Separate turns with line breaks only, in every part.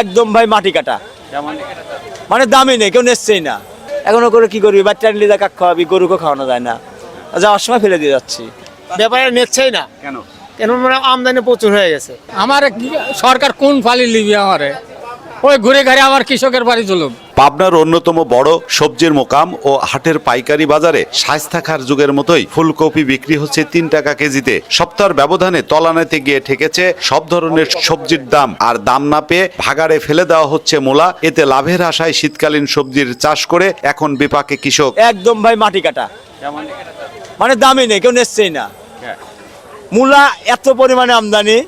একদম ভাই মাটি কাটা। মানে দামি নেই কেউ নিশ্চয়ই না। এখনও করে কি করবি? বাচ্চা নিলে কাক খাওয়াবি গরুকে খাওয়ানো যায় না। যাওয়ার সময় ফেলে দিয়ে যাচ্ছি।
ব্যাপারে নিচ্ছেই না।
কেন?
কেন মানে আমদানি প্রচুর হয়ে গেছে।
আমার সরকার কোন ফালি লিবি আমারে? ওই ঘুরে ঘুরে আমার কৃষকের বাড়ি চলুক
পাবনার অন্যতম বড় সবজির মোকাম ও হাটের পাইকারি বাজারে শায়স্তাখার যুগের মতোই ফুলকপি বিক্রি হচ্ছে তিন টাকা কেজিতে। সপ্তাহের ব্যবধানে তলানাতে গিয়ে ঠেকেছে সব ধরনের সবজির দাম। আর দাম না পেয়ে ভাগাড়ে ফেলে দেওয়া হচ্ছে মূলা। এতে লাভের আশায় শীতকালীন সবজির চাষ করে এখন বিপাকে কৃষক।
একদম ভাই মাটি কাটা। মানে দামই নেই কেউ নেসছেই না। মূলা এত পরিমাণে আমদানি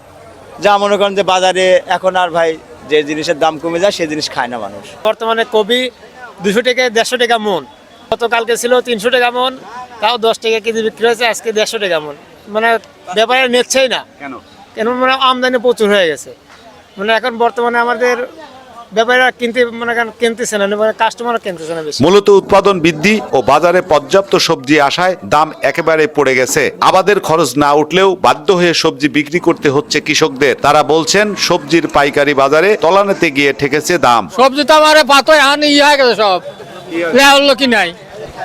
যা মনে করেন যে বাজারে এখন আর ভাই যে জিনিসের দাম কমে যায় সেই জিনিস খায় না মানুষ।
বর্তমানে কবি দুশো টাকা দেড়শো টাকা মন। গতকালকে ছিল তিনশো টাকা মন তাও দশ টাকা কেজি বিক্রি হয়েছে আজকে দেড়শো টাকা মন। মানে ব্যাপারে নিচ্ছেই না।
কেন?
কেন মানে আমদানি প্রচুর হয়ে গেছে। মানে এখন বর্তমানে আমাদের ব্যাপারীরা কিনতে মানে কিনতেছে না মানে কাস্টমারও কিনতেছে না বেশি।
মূলত উৎপাদন বৃদ্ধি ও বাজারে পর্যাপ্ত সবজি আসায় দাম একেবারে পড়ে গেছে। আবাদের খরচ না উঠলেও বাধ্য হয়ে সবজি বিক্রি করতে হচ্ছে কৃষকদের। তারা বলছেন সবজির পাইকারি বাজারে তলানেতে গিয়ে ঠেকেছে দাম।
সবজি তো আমার পাতই হানি ইয়ে হয়ে গেছে সব। লেহল কি নাই?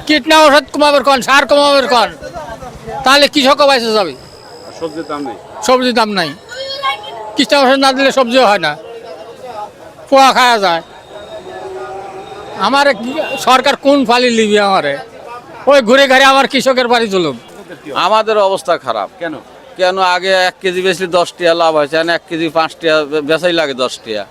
কীটনা ওষুধ কমাবের কন সার কমাবের কন। তাহলে কৃষকও বাইসে যাবে।
সবজির দাম নেই।
সবজির দাম নাই। কীটনা ওষুধ না দিলে সবজিও হয় না। পোয়া খাওয়া যায়। আমার সরকার কোন ফালি লিবি আমারে? ওই ঘুরে ঘুরে আমার কৃষকের বাড়ি চলুক।
আমাদের অবস্থা খারাপ।
কেন?
কেন আগে এক কেজি বেশি দশ টিয়া লাভ হয়েছে এখন এক কেজি পাঁচ টিয়া বেচাই লাগে দশ টিয়া।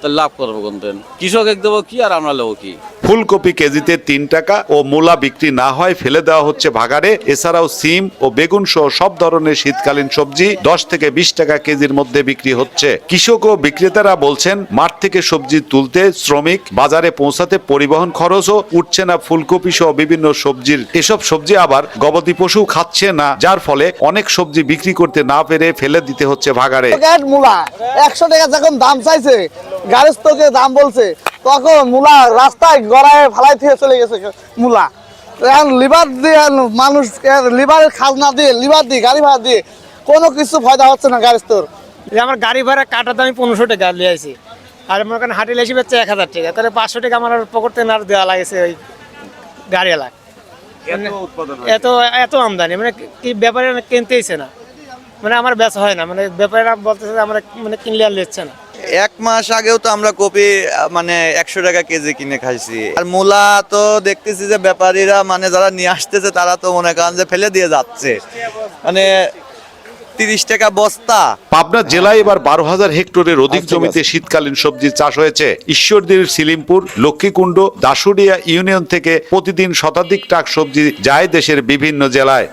তো লাভ করব কোন দিন? কৃষক দেবো কি আর আমরা নেব কি?
ফুলকপি কেজিতে তিন টাকা ও মূলা বিক্রি না হয় ফেলে দেওয়া হচ্ছে ভাগাড়ে। এছাড়াও সিম ও বেগুন সহ সব ধরনের শীতকালীন সবজি দশ থেকে বিশ টাকা কেজির মধ্যে বিক্রি হচ্ছে। কৃষক ও বিক্রেতারা বলছেন, মাঠ থেকে সবজি তুলতে শ্রমিক বাজারে পৌঁছাতে পরিবহন খরচও উঠছে না, ফুলকপি সহ বিভিন্ন সবজির। এসব সবজি আবার গবাদি পশু খাচ্ছে না, যার ফলে অনেক সবজি বিক্রি করতে না পেরে ফেলে দিতে হচ্ছে ভাগাড়ে।
একশো টাকা যখন দাম চাইছে তোকে দাম বলছে তখন মূলা রাস্তায় গড়ায় ফালাই থেকে চলে গেছে মূলা। এখন লিভার দিয়ে মানুষ লিভারের খাজনা দিয়ে লিভার দিয়ে গাড়ি ভাড়া দিয়ে কোনো কিছু ফায়দা হচ্ছে না গাড়ির তোর।
আমার গাড়ি ভাড়া কাটার দামি পনেরোশো টাকা নিয়ে আসি। আর মনে করেন হাঁটি লেসি বেচছে এক হাজার টাকা তাহলে পাঁচশো টাকা আমার পকেট থেকে আর দেওয়া লাগেছে ওই গাড়ি এলাক এত এত আমদানি মানে কি ব্যাপারে কিনতেইছে না। মানে আমার বেচা হয় না মানে ব্যাপারীরা বলতেছে আমরা মানে কিনলে আর না।
এক মাস আগেও তো আমরা কপি মানে একশো টাকা কেজি কিনে খাইছি। আর মূলা তো দেখতেছি যে ব্যাপারীরা মানে যারা নিয়ে আসতেছে তারা তো মনে করেন যে ফেলে দিয়ে যাচ্ছে। মানে তিরিশ টাকা বস্তা।
পাবনা জেলায় এবার বারো হাজার হেক্টরের অধিক জমিতে শীতকালীন সবজির চাষ হয়েছে। ঈশ্বরদীর সিলিমপুর লক্ষ্মীকুণ্ড দাসুরিয়া ইউনিয়ন থেকে প্রতিদিন শতাধিক টাক সবজি যায় দেশের বিভিন্ন জেলায়।